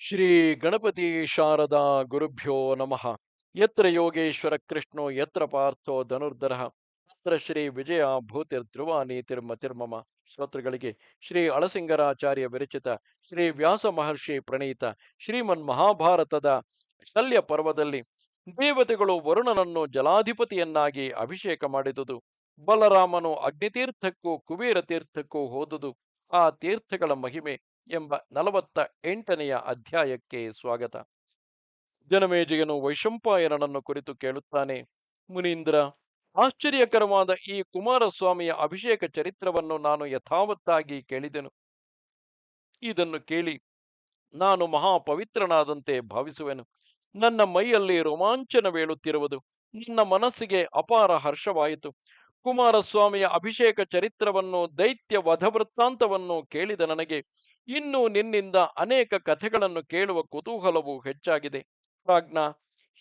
ಶ್ರೀ ಗಣಪತಿ ಶಾರದಾ ಗುರುಭ್ಯೋ ನಮಃ. ಯತ್ರ ಯೋಗೇಶ್ವರ ಕೃಷ್ಣೋ, ಯತ್ರ ಪಾರ್ಥೋ ಧನುರ್ಧರ. ಅತ್ರ ಶ್ರೀ ವಿಜಯ ತಿರ್ಮ ತಿರ್ಮಮ ಶ್ರೋತೃಗಳಿಗೆ ಶ್ರೀ ಅಳಸಿಂಗರಾಚಾರ್ಯ ವಿರಚಿತ ಶ್ರೀ ವ್ಯಾಸ ಮಹರ್ಷಿ ಪ್ರಣೀತ ಶ್ರೀಮನ್ ಮಹಾಭಾರತದ ಶಲ್ಯ ಪರ್ವದಲ್ಲಿ ದೇವತೆಗಳು ವರುಣನನ್ನು ಜಲಾಧಿಪತಿಯನ್ನಾಗಿ ಅಭಿಷೇಕ ಮಾಡಿದುದು. ಬಲರಾಮನು ಅಗ್ನಿತೀರ್ಥಕ್ಕೂ ಕುಬೇರ ತೀರ್ಥಕ್ಕೂ ಹೋದುದು. ಆ ತೀರ್ಥಗಳ ಮಹಿಮೆ ಎಂಬ ನಲವತ್ತ ಎಂಟನೆಯ ಅಧ್ಯಾಯಕ್ಕೆ ಸ್ವಾಗತ. ಜನಮೇಜಯನು ವೈಶಂಪಾಯನನ್ನು ಕುರಿತು ಕೇಳುತ್ತಾನೆ, ಮುನೀಂದ್ರ, ಆಶ್ಚರ್ಯಕರವಾದ ಈ ಕುಮಾರಸ್ವಾಮಿಯ ಅಭಿಷೇಕ ಚರಿತ್ರವನ್ನು ನಾನು ಯಥಾವತ್ತಾಗಿ ಕೇಳಿದೆನು. ಇದನ್ನು ಕೇಳಿ ನಾನು ಮಹಾಪವಿತ್ರನಾದಂತೆ ಭಾವಿಸುವೆನು. ನನ್ನ ಮೈಯಲ್ಲಿ ರೋಮಾಂಚನವೇಳುತ್ತಿರುವುದು ನನ್ನ ಮನಸ್ಸಿಗೆ ಅಪಾರ ಹರ್ಷವಾಯಿತು. ಕುಮಾರಸ್ವಾಮಿಯ ಅಭಿಷೇಕ ಚರಿತ್ರವನ್ನು ದೈತ್ಯ ವಧವೃತ್ತಾಂತವನ್ನು ಕೇಳಿದ ನನಗೆ ಇನ್ನೂ ನಿನ್ನಿಂದ ಅನೇಕ ಕಥೆಗಳನ್ನು ಕೇಳುವ ಕುತೂಹಲವು ಹೆಚ್ಚಾಗಿದೆ. ಪ್ರಾಜ್ಞ,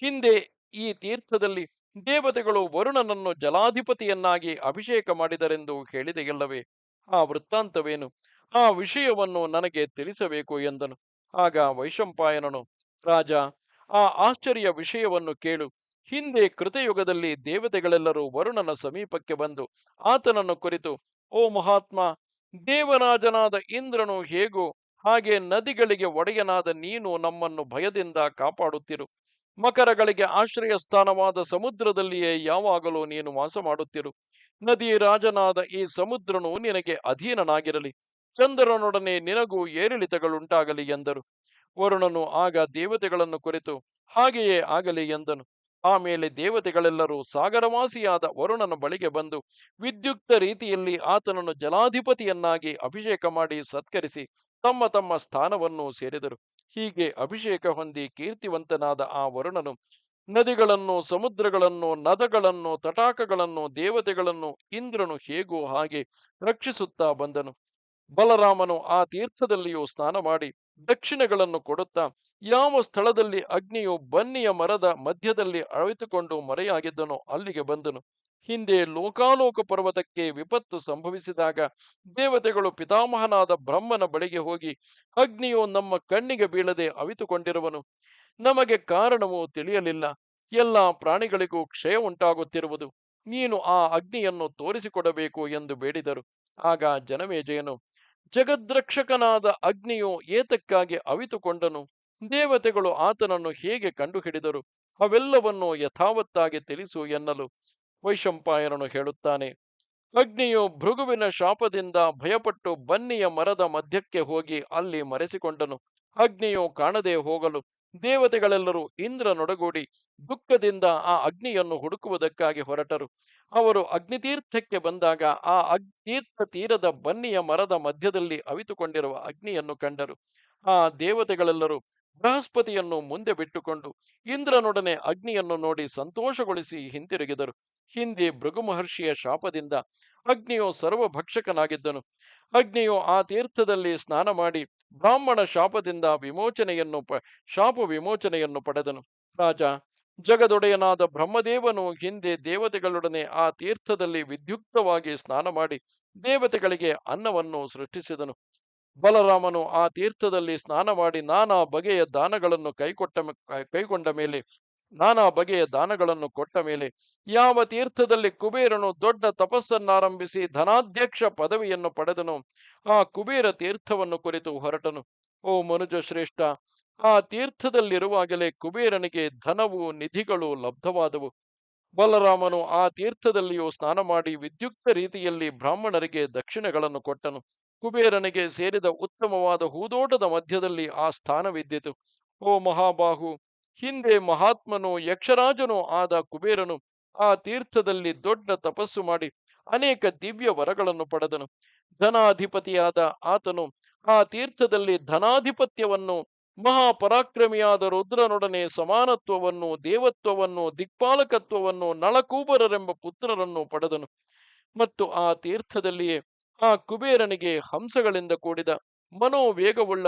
ಹಿಂದೆ ಈ ತೀರ್ಥದಲ್ಲಿ ದೇವತೆಗಳು ವರುಣನನ್ನು ಜಲಾಧಿಪತಿಯನ್ನಾಗಿ ಅಭಿಷೇಕ ಮಾಡಿದರೆಂದು ಹೇಳಿದೆಯಲ್ಲವೇ, ಆ ವೃತ್ತಾಂತವೇನು? ಆ ವಿಷಯವನ್ನು ನನಗೆ ತಿಳಿಸಬೇಕು ಎಂದನು. ಆಗ ವೈಶಂಪಾಯನನು, ರಾಜ, ಆ ಆಶ್ಚರ್ಯ ವಿಷಯವನ್ನು ಕೇಳು. ಹಿಂದೆ ಕೃತಯುಗದಲ್ಲಿ ದೇವತೆಗಳೆಲ್ಲರೂ ವರುಣನ ಸಮೀಪಕ್ಕೆ ಬಂದು ಆತನನ್ನು ಕುರಿತು, ಓ ಮಹಾತ್ಮ ದೇವರಾಜನಾದ ಇಂದ್ರನು ಹೇಗೋ ಹಾಗೆ ನದಿಗಳಿಗೆ ಒಡೆಯನಾದ ನೀನು ನಮ್ಮನ್ನು ಭಯದಿಂದ ಕಾಪಾಡುತ್ತಿರು. ಮಕರಗಳಿಗೆ ಆಶ್ರಯ ಸ್ಥಾನವಾದ ಸಮುದ್ರದಲ್ಲಿಯೇ ಯಾವಾಗಲೂ ನೀನು ವಾಸ ಮಾಡುತ್ತಿರು ನದಿ ರಾಜನಾದ ಈ ಸಮುದ್ರನು ನಿನಗೆ ಅಧೀನನಾಗಿರಲಿ. ಚಂದ್ರನೊಡನೆ ನಿನಗೂ ಏರಿಳಿತಗಳುಂಟಾಗಲಿ ಎಂದರು. ವರುಣನು ಆಗ ದೇವತೆಗಳನ್ನು ಕುರಿತು ಹಾಗೆಯೇ ಆಗಲಿ ಎಂದನು. ಆಮೇಲೆ ದೇವತೆಗಳೆಲ್ಲರೂ ಸಾಗರವಾಸಿಯಾದ ವರುಣನ ಬಳಿಗೆ ಬಂದು ವಿದ್ಯುಕ್ತ ರೀತಿಯಲ್ಲಿ ಆತನನ್ನು ಜಲಾಧಿಪತಿಯನ್ನಾಗಿ ಅಭಿಷೇಕ ಮಾಡಿ ಸತ್ಕರಿಸಿ ತಮ್ಮ ತಮ್ಮ ಸ್ಥಾನವನ್ನು ಸೇರಿದರು. ಹೀಗೆ ಅಭಿಷೇಕ ಹೊಂದಿ ಕೀರ್ತಿವಂತನಾದ ಆ ವರುಣನು ನದಿಗಳನ್ನು, ಸಮುದ್ರಗಳನ್ನು, ನದಗಳನ್ನು, ತಟಾಕಗಳನ್ನು, ದೇವತೆಗಳನ್ನು, ಇಂದ್ರನು ಹೇಗೋ ಹಾಗೆ ರಕ್ಷಿಸುತ್ತಾ ಬಂದನು. ಬಲರಾಮನು ಆ ತೀರ್ಥದಲ್ಲಿಯೂ ಸ್ನಾನ ಮಾಡಿ ದಕ್ಷಿಣೆಗಳನ್ನು ಕೊಡುತ್ತಾ, ಯಾವ ಸ್ಥಳದಲ್ಲಿ ಅಗ್ನಿಯು ಬನ್ನಿಯ ಮರದ ಮಧ್ಯದಲ್ಲಿ ಅಳಿತುಕೊಂಡು ಮರೆಯಾಗಿದ್ದನೋ ಅಲ್ಲಿಗೆ ಬಂದನು. ಹಿಂದೆ ಲೋಕಾಲೋಕ ಪರ್ವತಕ್ಕೆ ವಿಪತ್ತು ಸಂಭವಿಸಿದಾಗ ದೇವತೆಗಳು ಪಿತಾಮಹನಾದ ಬ್ರಹ್ಮನ ಬಳಿಗೆ ಹೋಗಿ ಅಗ್ನಿಯು ನಮ್ಮ ಕಣ್ಣಿಗೆ ಬೀಳದೆ ಅವಿತುಕೊಂಡಿರುವನು ನಮಗೆ ಕಾರಣವೂ ತಿಳಿಯಲಿಲ್ಲ. ಎಲ್ಲ ಪ್ರಾಣಿಗಳಿಗೂ ಕ್ಷಯ ಉಂಟಾಗುತ್ತಿರುವುದು. ನೀನು ಆ ಅಗ್ನಿಯನ್ನು ತೋರಿಸಿಕೊಡಬೇಕು ಎಂದು ಬೇಡಿದರು. ಆಗ ಜನಮೇಜಯನು ಜಗದ್ರಕ್ಷಕನಾದ ಅಗ್ನಿಯು ಏತಕ್ಕಾಗಿ ಅವಿತುಕೊಂಡನು? ದೇವತೆಗಳು ಆತನನ್ನು ಹೇಗೆ ಕಂಡುಹಿಡಿದರು? ಅವೆಲ್ಲವನ್ನು ಯಥಾವತ್ತಾಗಿ ತಿಳಿಸು ಎನ್ನಲು ವೈಶಂಪಾಯನನು ಹೇಳುತ್ತಾನೆ. ಅಗ್ನಿಯು ಭೃಗುವಿನ ಶಾಪದಿಂದ ಭಯಪಟ್ಟು ಬನ್ನಿಯ ಮರದ ಮಧ್ಯಕ್ಕೆ ಹೋಗಿ ಅಲ್ಲಿ ಮರೆಸಿಕೊಂಡನು. ಅಗ್ನಿಯು ಕಾಣದೆ ಹೋಗಲು ದೇವತೆಗಳೆಲ್ಲರೂ ಇಂದ್ರನೊಡಗೂಡಿ ದುಃಖದಿಂದ ಆ ಅಗ್ನಿಯನ್ನು ಹುಡುಕುವುದಕ್ಕಾಗಿ ಹೊರಟರು. ಅವರು ಅಗ್ನಿತೀರ್ಥಕ್ಕೆ ಬಂದಾಗ ಆ ಅಗ್ನಿತೀರ್ಥ ತೀರ್ಥ ತೀರದ ಬನ್ನಿಯ ಮರದ ಮಧ್ಯದಲ್ಲಿ ಅವಿತುಕೊಂಡಿರುವ ಅಗ್ನಿಯನ್ನು ಕಂಡರು. ಆ ದೇವತೆಗಳೆಲ್ಲರೂ ಬೃಹಸ್ಪತಿಯನ್ನು ಮುಂದೆ ಬಿಟ್ಟುಕೊಂಡು ಇಂದ್ರನೊಡನೆ ಅಗ್ನಿಯನ್ನು ನೋಡಿ ಸಂತೋಷಗೊಳಿಸಿ ಹಿಂತಿರುಗಿದರು. ಹಿಂದೆ ಭೃಗು ಮಹರ್ಷಿಯ ಶಾಪದಿಂದ ಅಗ್ನಿಯು ಸರ್ವಭಕ್ಷಕನಾಗಿದ್ದನು. ಅಗ್ನಿಯು ಆ ತೀರ್ಥದಲ್ಲಿ ಸ್ನಾನ ಮಾಡಿ ಬ್ರಾಹ್ಮಣ ಶಾಪದಿಂದ ವಿಮೋಚನೆಯನ್ನು ಪ, ಶಾಪ ವಿಮೋಚನೆಯನ್ನು ಪಡೆದನು. ರಾಜ, ಜಗದೊಡೆಯನಾದ ಬ್ರಹ್ಮದೇವನು ಹಿಂದೆ ದೇವತೆಗಳೊಡನೆ ಆ ತೀರ್ಥದಲ್ಲಿ ವಿದ್ಯುಕ್ತವಾಗಿ ಸ್ನಾನ ಮಾಡಿ ದೇವತೆಗಳಿಗೆ ಅನ್ನವನ್ನು ಸೃಷ್ಟಿಸಿದನು. ಬಲರಾಮನು ಆ ತೀರ್ಥದಲ್ಲಿ ಸ್ನಾನ ಮಾಡಿ ನಾನಾ ಬಗೆಯ ದಾನಗಳನ್ನು ಕೈಕೊಟ್ಟ, ಕೈಗೊಂಡ ಮೇಲೆ ನಾನಾ ಬಗೆಯ ದಾನಗಳನ್ನು ಕೊಟ್ಟ ಮೇಲೆ ಯಾವ ತೀರ್ಥದಲ್ಲಿ ಕುಬೇರನು ದೊಡ್ಡ ತಪಸ್ಸನ್ನಾರಂಭಿಸಿ ಧನಾಧ್ಯಕ್ಷ ಪದವಿಯನ್ನು ಪಡೆದನು, ಆ ಕುಬೇರ ತೀರ್ಥವನ್ನು ಕುರಿತು ಹೊರಟನು. ಓ ಮನುಜ ಶ್ರೇಷ್ಠ ಆ ತೀರ್ಥದಲ್ಲಿರುವಾಗಲೇ ಕುಬೇರನಿಗೆ ಧನವು ನಿಧಿಗಳು ಲಬ್ಧವಾದವು. ಬಲರಾಮನು ಆ ತೀರ್ಥದಲ್ಲಿಯೂ ಸ್ನಾನ ಮಾಡಿ ವಿದ್ಯುಕ್ತ ರೀತಿಯಲ್ಲಿ ಬ್ರಾಹ್ಮಣರಿಗೆ ದಕ್ಷಿಣೆಗಳನ್ನು ಕೊಟ್ಟನು. ಕುಬೇರನಿಗೆ ಸೇರಿದ ಉತ್ತಮವಾದ ಹೂದೋಟದ ಮಧ್ಯದಲ್ಲಿ ಆ ಸ್ಥಾನವಿದ್ದಿತು. ಓ ಮಹಾಬಾಹು ಹಿಂದೆ ಮಹಾತ್ಮನು ಯಕ್ಷರಾಜನೂ ಆದ ಕುಬೇರನು ಆ ತೀರ್ಥದಲ್ಲಿ ದೊಡ್ಡ ತಪಸ್ಸು ಮಾಡಿ ಅನೇಕ ದಿವ್ಯ ವರಗಳನ್ನು ಪಡೆದನು. ಧನಾಧಿಪತಿಯಾದ ಆತನು ಆ ತೀರ್ಥದಲ್ಲಿ ಧನಾಧಿಪತ್ಯವನ್ನು, ಮಹಾಪರಾಕ್ರಮಿಯಾದ ರುದ್ರನೊಡನೆ ಸಮಾನತ್ವವನ್ನು, ದೇವತ್ವವನ್ನು, ದಿಕ್ಪಾಲಕತ್ವವನ್ನು, ನಳಕೂಬರರೆಂಬ ಪುತ್ರರನ್ನು ಪಡೆದನು. ಮತ್ತು ಆ ತೀರ್ಥದಲ್ಲಿಯೇ ಆ ಕುಬೇರನಿಗೆ ಹಂಸಗಳಿಂದ ಕೂಡಿದ ಮನೋವೇಗವುಳ್ಳ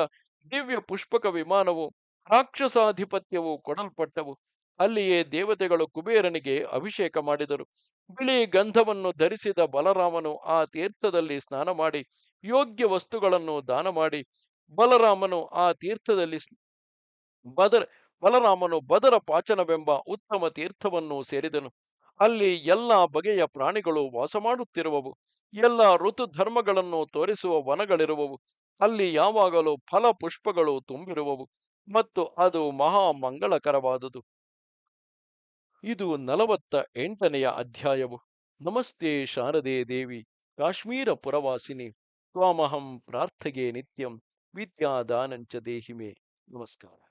ದಿವ್ಯ ಪುಷ್ಪಕ ವಿಮಾನವು ರಾಕ್ಷಸಾಧಿಪತ್ಯವು ಕೊಡಲ್ಪಟ್ಟವು. ಅಲ್ಲಿಯೇ ದೇವತೆಗಳು ಕುಬೇರನಿಗೆ ಅಭಿಷೇಕ ಮಾಡಿದರು. ಬಿಳಿ ಗಂಧವನ್ನು ಧರಿಸಿದ ಬಲರಾಮನು ಆ ತೀರ್ಥದಲ್ಲಿ ಸ್ನಾನ ಮಾಡಿ, ಯೋಗ್ಯ ವಸ್ತುಗಳನ್ನು ದಾನ ಮಾಡಿ, ಬಲರಾಮನು ಆ ತೀರ್ಥದಲ್ಲಿ ಬದರ್, ಬಲರಾಮನು ಬದರ ಪಾಚನವೆಂಬ ಉತ್ತಮ ತೀರ್ಥವನ್ನು ಸೇರಿದನು. ಅಲ್ಲಿ ಎಲ್ಲ ಬಗೆಯ ಪ್ರಾಣಿಗಳು ವಾಸ ಮಾಡುತ್ತಿರುವವು ಎಲ್ಲ ಋತು ಧರ್ಮಗಳನ್ನು ತೋರಿಸುವ ವನಗಳಿರುವವು. ಅಲ್ಲಿ ಯಾವಾಗಲೂ ಫಲ ಪುಷ್ಪಗಳು ತುಂಬಿರುವವು. ಮತ್ತು ಅದು ಮಹಾ ಮಂಗಳಕರವಾದುದು. ಇದು ನಲವತ್ತ ಎಂಟನೆಯ ಅಧ್ಯಾಯವು. ನಮಸ್ತೆ ಶಾರದೆ ದೇವಿ, ಕಾಶ್ಮೀರ ಪುರವಾಸಿನಿ, ತ್ವಾಮಹಂ ಪ್ರಾರ್ಥಗೆ ನಿತ್ಯಂ ವಿದ್ಯಾದಾನಂಚ ದೇಹಿಮೆ. ನಮಸ್ಕಾರ.